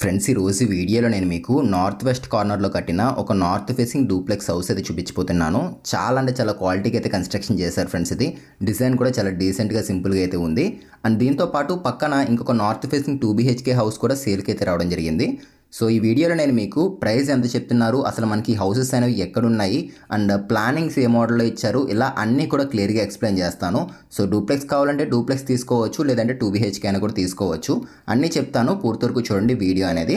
Friends ఈ రోజు వీడియోలో నేను మీకు నార్త్ వెస్ట్ కార్నర్లో కట్టిన ఒక నార్త్ ఫేసింగ్ డూప్లెక్స్ హౌస్ అయితే చూపించిపోతున్నాను చాలా అంటే చాలా క్వాలిటీకి అయితే కన్స్ట్రక్షన్ చేశారు ఫ్రెండ్స్ ఇది. డిజైన్ కూడా చాలా డీసెంట్గా సింపుల్గా అయితే ఉంది. అండ్ దీంతో పాటు పక్కన ఇంకొక north facing two BHK house కూడా సేల్కి అయితే రావడం జరిగింది. సో ఈ వీడియోలో నేను మీకు ప్రైస్ ఎంత చెప్తున్నారు అసలు మనకి హౌసెస్ అనేవి ఎక్కడున్నాయి అండ్ ప్లానింగ్స్ ఏ మోడల్లో ఇచ్చారు ఇలా అన్నీ కూడా క్లియర్గా ఎక్స్ప్లెయిన్ చేస్తాను. సో డూప్లెక్స్ కావాలంటే డూప్లెక్స్ తీసుకోవచ్చు లేదంటే టూ బీహెచ్కే అయినా కూడా తీసుకోవచ్చు. అన్నీ చెప్తాను పూర్తి వరకు చూడండి వీడియో అనేది.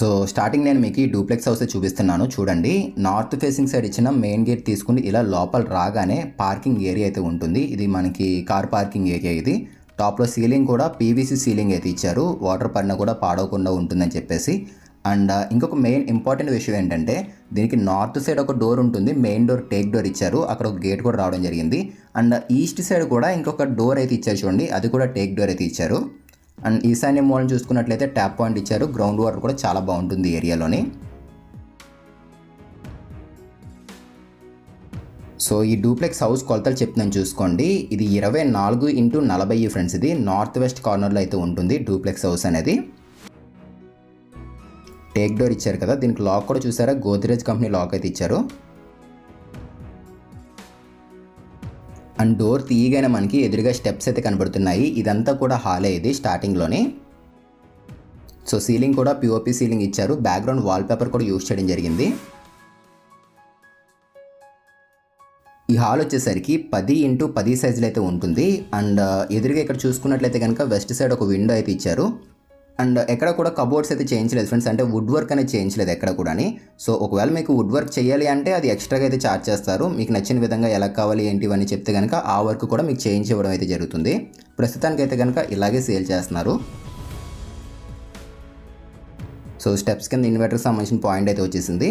సో స్టార్టింగ్ నేను మీకు ఈ డూప్లెక్స్ హౌస్ చూపిస్తున్నాను చూడండి. నార్త్ ఫేసింగ్ సైడ్ ఇచ్చిన మెయిన్ గేట్ తీసుకుని ఇలా లోపల రాగానే పార్కింగ్ ఏరియా అయితే ఉంటుంది. ఇది మనకి కార్ పార్కింగ్ ఏరియా ఇది. టాప్లో సీలింగ్ కూడా పీవీసీ సీలింగ్ అయితే ఇచ్చారు. వాటర్ పడినా కూడా పాడవకుండా ఉంటుందని చెప్పేసి. అండ్ ఇంకొక మెయిన్ ఇంపార్టెంట్ విషయం ఏంటంటే దీనికి నార్త్ సైడ్ ఒక డోర్ ఉంటుంది. మెయిన్ డోర్ టేక్ డోర్ ఇచ్చారు. అక్కడ ఒక గేట్ కూడా రావడం జరిగింది. అండ్ ఈస్ట్ సైడ్ కూడా ఇంకొక డోర్ అయితే ఇచ్చారు చూడండి. అది కూడా టేక్ డోర్ అయితే ఇచ్చారు. అండ్ ఈశాన్య మూలం చూసుకున్నట్లయితే ట్యాప్ పాయింట్ ఇచ్చారు. గ్రౌండ్ వాటర్ కూడా చాలా బాగుంటుంది ఏరియాలోని. సో ఈ డూప్లెక్స్ హౌస్ కొలతలు చెప్తున్నాను చూసుకోండి. ఇది ఇరవై నాలుగు ఇంటూ నలభై ఫ్రెండ్స్ ఇది. నార్త్ వెస్ట్ కార్నర్లో అయితే ఉంటుంది డూప్లెక్స్ హౌస్ అనేది. టేక్ డోర్ ఇచ్చారు కదా దీనికి లాక్ కూడా చూసారా? గోద్రేజ్ కంపెనీ లాక్ అయితే ఇచ్చారు. అండ్ డోర్ తీయగానే మనకి ఎదురుగా స్టెప్స్ అయితే కనబడుతున్నాయి. ఇదంతా కూడా హాలే ఇది స్టార్టింగ్లోనే సో సీలింగ్ కూడా పిఓపి సీలింగ్ ఇచ్చారు. బ్యాక్గ్రౌండ్ వాల్పేపర్ కూడా యూస్ చేయడం జరిగింది. ఈ హాల్ వచ్చేసరికి పది ఇంటూ పది సైజులు అయితే ఉంటుంది. అండ్ ఎదురుగా ఇక్కడ చూసుకున్నట్లయితే కనుక వెస్ట్ సైడ్ ఒక విండో అయితే ఇచ్చారు. అండ్ ఎక్కడ కూడా కబోర్డ్స్ అయితే చేయించలేదు ఫ్రెండ్స్. అంటే వుడ్ వర్క్ అనేది చేయించలేదు ఎక్కడ కూడా సో ఒకవేళ మీకు వుడ్ వర్క్ చేయాలి అంటే అది ఎక్స్ట్రాగా అయితే ఛార్జ్ చేస్తారు. మీకు నచ్చిన విధంగా ఎలా కావాలి ఏంటి అని చెప్తే కనుక ఆ వర్క్ కూడా మీకు చేయించివ్వడం అయితే జరుగుతుంది. ప్రస్తుతానికి అయితే కనుక ఇలాగే సేల్ చేస్తున్నారు. సో స్టెప్స్ కింద ఇన్వర్టర్కి సంబంధించిన పాయింట్ అయితే వచ్చేసింది.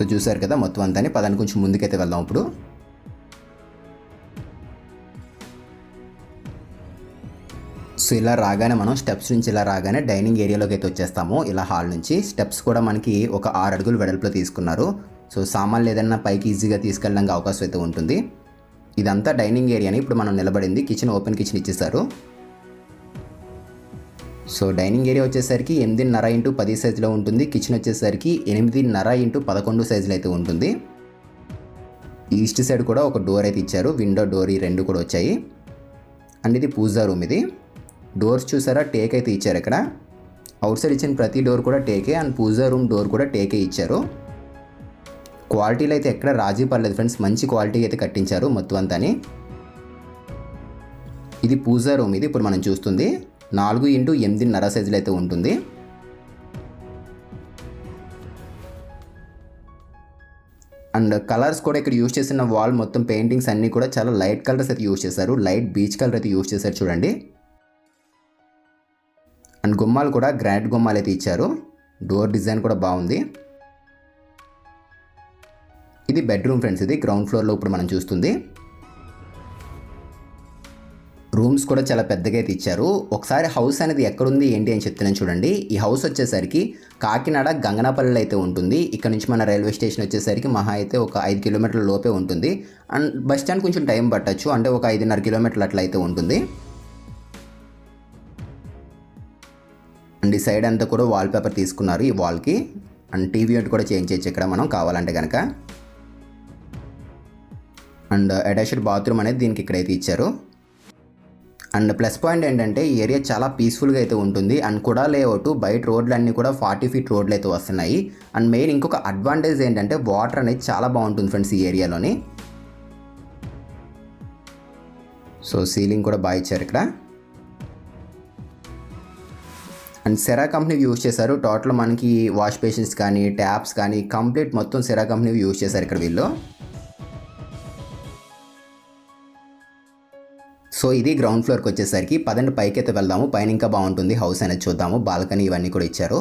సో చూసారు కదా మొత్తం అంతా పదాన్ని కొంచెం ముందుకైతే వెళ్దాం ఇప్పుడు. సో ఇలా రాగానే మనం స్టెప్స్ నుంచి ఇలా రాగానే డైనింగ్ ఏరియాలోకి అయితే వచ్చేస్తాము ఇలా హాల్ నుంచి. స్టెప్స్ కూడా మనకి ఒక ఆరు అడుగులు వెడల్పులో తీసుకున్నారు. సో సామాన్లు ఏదైనా పైకి ఈజీగా తీసుకెళ్ళడానికి అవకాశం అయితే ఉంటుంది. ఇదంతా డైనింగ్ ఏరియాని ఇప్పుడు మనం నిలబడింది కిచెన్ ఓపెన్ కిచెన్ ఇచ్చేసారు సో డైనింగ్ ఏరియా వచ్చేసరికి ఎనిమిదిన్నర ఇంటూ పది సైజులో ఉంటుంది. కిచెన్ వచ్చేసరికి ఎనిమిదిన్నర ఇంటూ పదకొండు సైజులో అయితే ఉంటుంది. ఈస్ట్ సైడ్ కూడా ఒక డోర్ అయితే ఇచ్చారు. విండో డోర్ ఈ రెండు కూడా వచ్చాయి. అండ్ ఇది పూజా రూమ్ ఇది. డోర్స్ చూసారా? టేక్ అయితే ఇచ్చారు ఇక్కడ. అవుట్ సైడ్ ఇచ్చిన ప్రతి డోర్ కూడా టేకే. అండ్ పూజా రూమ్ డోర్ కూడా టేకే ఇచ్చారు. క్వాలిటీలో అయితే ఎక్కడ రాజీ పడలేదు ఫ్రెండ్స్. మంచి క్వాలిటీ అయితే కట్టించారు మొత్తం అంతాని. ఇది పూజా రూమ్ ఇది. ఇప్పుడు మనం చూస్తుంది. నాలుగు ఇంటూ ఎనిమిదిన్నర సైజులు అయితే ఉంటుంది. అండ్ కలర్స్ కూడా ఇక్కడ యూజ్ చేసిన వాల్ మొత్తం పెయింటింగ్స్ అన్నీ కూడా చాలా లైట్ కలర్స్ అయితే యూజ్ చేశారు. లైట్ బీచ్ కలర్ అయితే యూజ్ చేశారు చూడండి. అండ్ గుమ్మాలు కూడా గ్రాండ్ గుమ్మాలు అయితే ఇచ్చారు. డోర్ డిజైన్ కూడా బాగుంది. ఇది బెడ్రూమ్ ఫ్రెండ్స్ ఇది గ్రౌండ్ ఫ్లోర్లో ఇప్పుడు మనం చూస్తుంది. రూమ్స్ కూడా చాలా పెద్దగా అయితే ఇచ్చారు. ఒకసారి హౌస్ అనేది ఎక్కడుంది ఏంటి అని చెప్తున్నాను చూడండి. ఈ హౌస్ వచ్చేసరికి కాకినాడ గంగనాపల్లిలో అయితే ఉంటుంది. ఇక్కడ నుంచి మన రైల్వే స్టేషన్ వచ్చేసరికి మహా అయితే ఒక ఐదు కిలోమీటర్ల లోపే ఉంటుంది. అండ్ బస్ స్టాండ్ కొంచెం టైం పట్టచ్చు. అంటే ఒక ఐదున్నర కిలోమీటర్లు అట్లా అయితే ఉంటుంది. అండ్ ఈ సైడ్ అంతా కూడా వాల్ పేపర్ తీసుకున్నారు ఈ వాల్కి అండ్ టీవీ అంటే కూడా చేంజ్ చేయొచ్చు ఇక్కడ మనం కావాలంటే కనుక అండ్ అటాచ్డ్ బాత్రూమ్ అనేది దీనికి ఇక్కడైతే ఇచ్చారు. అండ్ ప్లస్ పాయింట్ ఏంటంటే ఈ ఏరియా చాలా పీస్ఫుల్గా అయితే ఉంటుంది. అండ్ కూడా లేఅవుట్ బయట రోడ్లు అన్నీ కూడా ఫార్టీ ఫీట్ రోడ్లు అయితే వస్తున్నాయి. అండ్ మెయిన్ ఇంకొక అడ్వాంటేజ్ ఏంటంటే వాటర్ అనేది చాలా బాగుంటుంది ఫ్రెండ్స్ ఈ ఏరియాలోని. సో సీలింగ్ కూడా బాగా ఇచ్చారు ఇక్కడ. అండ్ సెరా కంపెనీ యూజ్ చేశారు. టోటల్ మనకి వాష్ బేసిన్స్ కానీ ట్యాప్స్ కానీ కంప్లీట్ మొత్తం సెరా కంపెనీ యూజ్ చేశారు ఇక్కడ వీళ్ళు. సో ఇది గ్రౌండ్ ఫ్లోర్కి వచ్చేసరికి పదండి పైకి అయితే వెళ్దాము. పైన ఇంకా బాగుంటుంది. హౌస్ అనేది చూద్దాము. బాల్కనీ ఇవన్నీ కూడా ఇచ్చారు.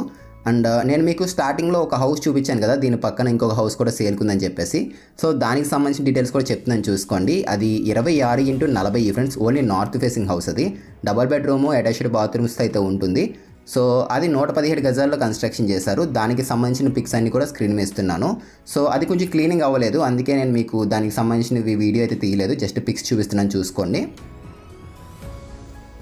అండ్ uh, నేను మీకు స్టార్టింగ్లో ఒక హౌస్ చూపించాను కదా దీని పక్కన ఇంకొక హౌస్ కూడా సేల్కుందని చెప్పేసి. సో దానికి సంబంధించిన డీటెయిల్స్ కూడా చెప్తున్నాను చూసుకోండి. అది ఇరవై ఆరు ఇంటూ నలభై friends only north facing house అది. డబల్ బెడ్రూమ్ అటాచ్డ్ బాత్రూమ్స్ అయితే ఉంటుంది. సో అది నూట పదిహేడు గజాల్లో కన్స్ట్రక్షన్ చేశారు. దానికి సంబంధించిన పిక్స్ అన్ని కూడా స్క్రీన్ వేస్తున్నాను. సో అది కొంచెం క్లీనింగ్ అవ్వలేదు. అందుకే నేను మీకు దానికి సంబంధించిన వీడియో అయితే తీయలేదు. జస్ట్ పిక్స్ చూపిస్తున్నాను చూసుకోండి.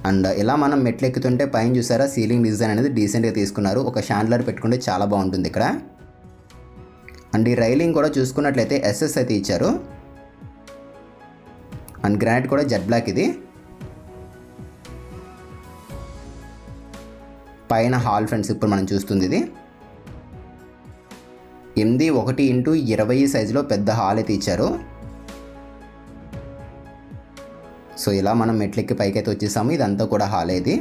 అండ్ ఇలా మనం మెట్లు ఎక్కుతుంటే పైన చూసారా సీలింగ్ డిజైన్ అనేది డీసెంట్గా తీసుకున్నారు. ఒక షాండ్లర్ పెట్టుకుంటే చాలా బాగుంటుంది ఇక్కడ. అండ్ ఈ రైలింగ్ కూడా చూసుకున్నట్లయితే ఎస్ఎస్ అయితే ఇచ్చారు. అండ్ గ్రానైట్ కూడా జెడ్ బ్లాక్ ఇది. పైన హాల్ ఫ్రెండ్స్ ఇప్పుడు మనం చూస్తుంది ఇది. ఎనిమిది ఒకటి ఇంటూ ఇరవై సైజులో పెద్ద హాల్ అయితే ఇచ్చారు. సో ఇలా మనం మెట్లెక్కి పైకి అయితే వచ్చేసాము. ఇదంతా కూడా హాల్ ఇది.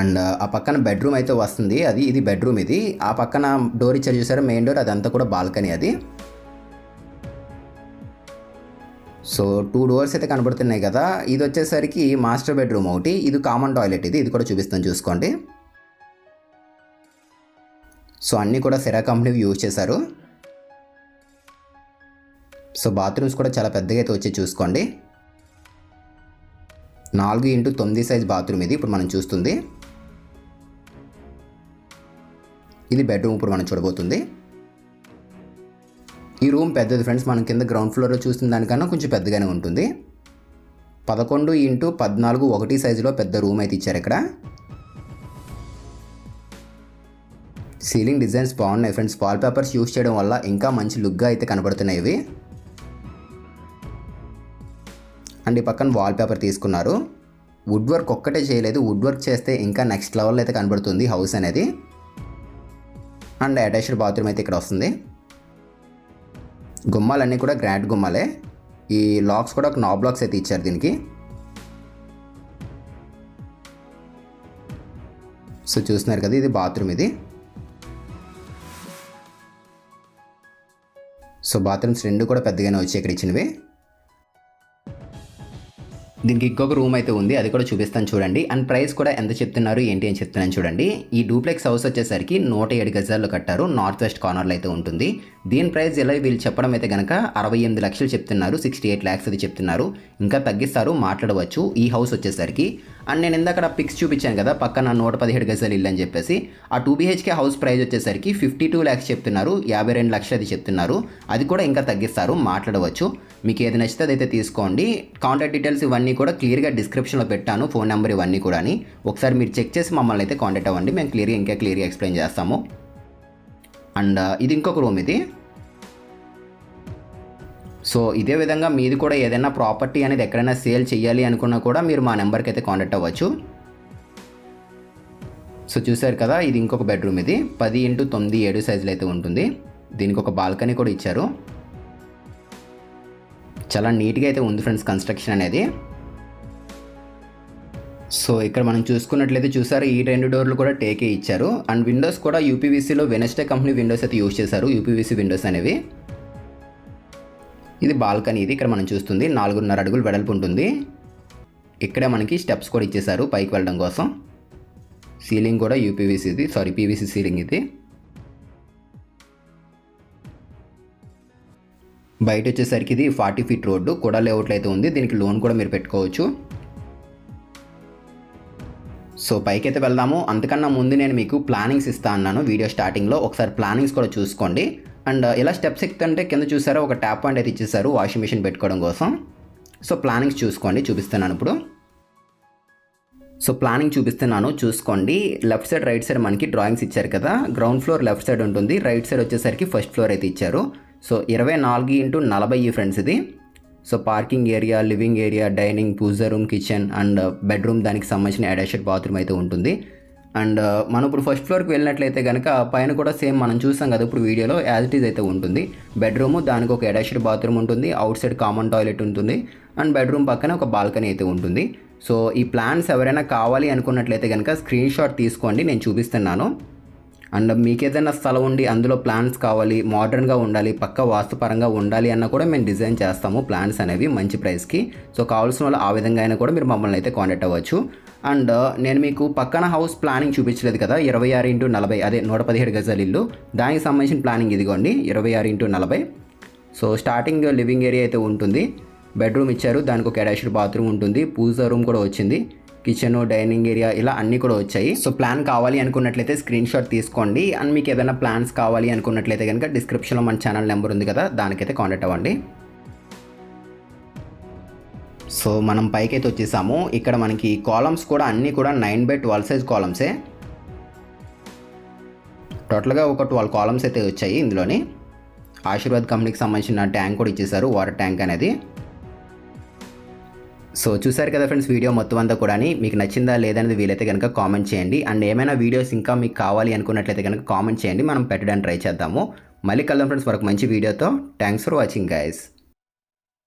అండ్ ఆ పక్కన బెడ్రూమ్ అయితే వస్తుంది. అది ఇది బెడ్రూమ్ ఇది. ఆ పక్కన డోర్ ఇచ్చారు చూసారు? Main door. అదంతా కూడా బాల్కనీ అది. సో టూ డోర్స్ అయితే కనబడుతున్నాయి కదా. ఇది వచ్చేసరికి మాస్టర్ బెడ్రూమ్ ఒకటి. ఇది కామన్ టాయిలెట్ ఇది. ఇది కూడా చూపిస్తాను చూసుకోండి. సో అన్నీ కూడా సెరా కంపెనీ యూజ్ చేశారు. సో బాత్రూమ్స్ కూడా చాలా పెద్దగా అయితే వచ్చి చూసుకోండి. నాలుగు ఇంటూ తొమ్మిది సైజ్ బాత్రూమ్ ఇది ఇప్పుడు మనం చూస్తుంది. ఇది బెడ్రూమ్ ఇప్పుడు మనం చూడబోతుంది. ఈ రూమ్ పెద్దది ఫ్రెండ్స్ మనం కింద గ్రౌండ్ ఫ్లోర్లో చూస్తున్న దానికన్నా కొంచెం పెద్దగానే ఉంటుంది. పదకొండు ఇంటూ పద్నాలుగు ఒకటి సైజులో పెద్ద రూమ్ అయితే ఇచ్చారు ఇక్కడ. సీలింగ్ డిజైన్స్ బాగున్నాయి ఫ్రెండ్స్ వాల్ పేపర్స్ యూస్ చేయడం వల్ల ఇంకా మంచి లుక్గా అయితే కనబడుతున్నాయి ఇవి. అండ్ ఈ పక్కన వాల్ పేపర్ తీసుకున్నారు. వుడ్ వర్క్ ఒక్కటే చేయలేదు. వుడ్ వర్క్ చేస్తే ఇంకా నెక్స్ట్ లెవెల్ అయితే కనబడుతుంది హౌస్ అనేది. అండ్ అటాచ్డ్ బాత్రూమ్ అయితే ఇక్కడ వస్తుంది. గుమ్మాలన్నీ కూడా గ్రాండ్ గుమ్మాలే. ఈ లాక్స్ కూడా ఒక నాబ్ లాక్స్ అయితే ఇచ్చారు దీనికి. సో చూస్తున్నారు కదా ఇది బాత్రూమ్ ఇది. సో బాత్రూమ్స్ రెండు కూడా పెద్దగానే వచ్చి ఇక్కడ ఇచ్చినవి. దీనికి ఇంకొక రూమ్ అయితే ఉంది అది కూడా చూపిస్తాను చూడండి. అండ్ ప్రైస్ కూడా ఎంత చెప్తున్నారు ఏంటి అని చెప్తున్నాను చూడండి. ఈ డూప్లెక్స్ హౌస్ వచ్చేసరికి నూట ఏడు గజాల్లో కట్టారు నార్త్ వెస్ట్ కార్నర్లో అయితే ఉంటుంది. దీని ప్రైస్ ఎలా వీళ్ళు చెప్పడం అయితే కనుక అరవై ఎనిమిది లక్షలు చెప్తున్నారు సిక్స్టీ ఎయిట్ ల్యాక్స్ అది చెప్తున్నారు. ఇంకా తగ్గిస్తారు మాట్లాడవచ్చు. ఈ హౌస్ వచ్చేసరికి. అండ్ నేను ఇందాక పిక్స్ చూపించాను కదా పక్కన నూట పదిహేడు గజాలు ఇల్లు అని చెప్పేసి. ఆ టూ బీహెచ్కే హౌస్ ప్రైస్ వచ్చేసరికి ఫిఫ్టీ టూ ల్యాక్స్ చెప్తున్నారు యాభై రెండు లక్షలు అది చెప్తున్నారు. అది కూడా ఇంకా తగ్గిస్తారు మాట్లాడవచ్చు. మీకు ఏది నచ్చితే అదైతే తీసుకోండి. కాంటాక్ట్ డీటెయిల్స్ ఇవన్నీ కూడా క్లియర్గా డిస్క్రిప్షన్లో పెట్టాను ఫోన్ నెంబర్ ఇవన్నీ కూడా అని. ఒకసారి మీరు చెక్ చేసి మమ్మల్ని అయితే కాంటాక్ట్ అవ్వండి. మేము క్లియర్గా ఇంకా క్లియర్గా ఎక్స్ప్లెయిన్ చేస్తాము. అండ్ ఇది ఇంకొక రూమ్ ఇది. సో ఇదే విధంగా మీది కూడా ఏదైనా ప్రాపర్టీ అనేది ఎక్కడైనా సేల్ చేయాలి అనుకున్నా కూడా మీరు మా నెంబర్కి అయితే కాంటాక్ట్ అవ్వచ్చు. సో చూసారు కదా ఇది ఇంకొక బెడ్రూమ్ ఇది. పది ఇంటూ తొమ్మిది ఏడు సైజులు అయితే ఉంటుంది. దీనికి ఒక బాల్కనీ కూడా ఇచ్చారు. చాలా నీట్గా అయితే ఉంది ఫ్రెండ్స్ కన్స్ట్రక్షన్ అనేది. సో ఇక్కడ మనం చూసుకున్నట్లయితే చూసారు ఈ రెండు డోర్లు కూడా టేకే ఇచ్చారు. అండ్ విండోస్ కూడా యూపీవీసీలో వెనస్టే కంపెనీ విండోస్ అయితే యూజ్ చేశారు యూపీవీసీ విండోస్ అనేవి. ఇది బాల్కనీ ఇది ఇక్కడ మనం చూస్తుంది. నాలుగున్నర అడుగులు వెడల్పు ఉంటుంది. ఇక్కడే మనకి స్టెప్స్ కూడా ఇచ్చేశారు పైకి వెళ్ళడం కోసం. సీలింగ్ కూడా యూపీవీసీ ఇది. సారీ పీవీసీ సీలింగ్ ఇది. బయట వచ్చేసరికి ఇది ఫార్టీ ఫీట్ రోడ్డు. కూడా లేఅవుట్లో అయితే ఉంది. దీనికి లోన్ కూడా మీరు పెట్టుకోవచ్చు. సో పైకి అయితే వెళ్దాము. అంతకన్నా ముందు నేను మీకు ప్లానింగ్స్ ఇస్తా అన్నాను. వీడియో స్టార్టింగ్లో. ఒకసారి ప్లానింగ్స్ కూడా చూసుకోండి. అండ్ ఇలా స్టెప్స్ ఎక్కుతుంటే కింద చూసారా ఒక ట్యాప్ పాయింట్ అయితే ఇచ్చేసారు వాషింగ్ మిషన్ పెట్టుకోవడం కోసం. సో ప్లానింగ్స్ చూసుకోండి చూపిస్తున్నాను ఇప్పుడు. సో ప్లానింగ్ చూపిస్తున్నాను చూసుకోండి. లెఫ్ట్ సైడ్ రైట్ సైడ్ మనకి డ్రాయింగ్స్ ఇచ్చారు కదా. గ్రౌండ్ ఫ్లోర్ లెఫ్ట్ సైడ్ ఉంటుంది రైట్ సైడ్ వచ్చేసరికి ఫస్ట్ ఫ్లోర్ అయితే ఇచ్చారు. సో ఇరవై నాలుగు ఇంటూ నలభై ఫ్రెండ్స్ ఇది. So parking area living area dining puja room kitchen and bedroom దానికి సంబంధించిన అటాచ్డ్ బాత్రూమ్ అయితే ఉంటుంది. అండ్ uh, మనం ఇప్పుడు ఫస్ట్ ఫ్లోర్కి వెళ్ళినట్లయితే కనుక పైన కూడా సేమ్ మనం చూసాం కదా ఇప్పుడు వీడియోలో యాజ్ ఇట్ ఈజ్ అయితే ఉంటుంది. బెడ్రూమ్ దానికి ఒక అటాచ్డ్ బాత్రూమ్ ఉంటుంది అవుట్ సైడ్ కామన్ టాయిలెట్ ఉంటుంది అండ్ బెడ్రూమ్ పక్కన ఒక బాల్కనీ అయితే ఉంటుంది. సో ఈ ప్లాన్స్ ఎవరైనా కావాలి అనుకున్నట్లయితే కనుక స్క్రీన్ షాట్ తీసుకోండి నేను చూపిస్తున్నాను. అండ్ మీకు ఏదైనా స్థలం ఉండి అందులో ప్లాన్స్ కావాలి మోడర్న్గా ఉండాలి పక్క వాస్తుపరంగా ఉండాలి అన్న కూడా మేము డిజైన్ చేస్తాము ప్లాన్స్ అనేవి మంచి ప్రైస్కి. సో కావాల్సిన వాళ్ళు ఆ విధంగా అయినా కూడా మీరు మమ్మల్ని అయితే కాంటాక్ట్ అవ్వచ్చు. అండ్ నేను మీకు పక్కన హౌస్ ప్లానింగ్ చూపించలేదు కదా ఇరవై ఆరు ఇంటూ నలభై అదే నూట పదిహేడు గజాల ఇల్లు. దానికి సంబంధించిన ప్లానింగ్ ఇదిగోండి ఇరవై ఆరు ఇంటూ నలభై. సో స్టార్టింగ్ లివింగ్ ఏరియా అయితే ఉంటుంది. బెడ్రూమ్ ఇచ్చారు దానికి ఒక అటాచ్డ్ బాత్రూమ్ ఉంటుంది పూజా రూమ్ కూడా వచ్చింది. కిచెన్ డైనింగ్ ఏరియా ఇలా అన్నీ కూడా వచ్చాయి. సో ప్లాన్ కావాలి అనుకున్నట్లయితే స్క్రీన్ షాట్ తీసుకోండి. అండ్ మీకు ఏదైనా ప్లాన్స్ కావాలి అనుకున్నట్లయితే కనుక డిస్క్రిప్షన్లో మన ఛానల్ నెంబర్ ఉంది కదా దానికైతే కాంటాక్ట్ అవ్వండి. సో మనం పైకైతే వచ్చేసాము. ఇక్కడ మనకి కాలమ్స్ కూడా అన్నీ కూడా నైన్ బై ట్వెల్వ్ సైజ్ కాలమ్సే టోటల్గా ఒక ట్వెల్వ్ కాలమ్స్ అయితే వచ్చాయి ఇందులోని. ఆశీర్వాద్ కంపెనీకి సంబంధించిన ట్యాంక్ కూడా ఇచ్చేసారు వాటర్ ట్యాంక్ అనేది. సో చూసారు కదా ఫ్రెండ్స్ వీడియో మొత్తం అంతా కూడా మీకు నచ్చిందా లేదనేది వీలైతే కనుక కామెంట్ చేయండి. అండ్ ఏమైనా వీడియోస్ ఇంకా మీకు కావాలి అనుకున్నట్లయితే కనుక కామెంట్ చేయండి. మనం పెట్టడానికి ట్రై చేద్దాము. మళ్ళీ కలుద్దాం ఫ్రెండ్స్ వరకు మంచి వీడియోతో. Thanks for watching guys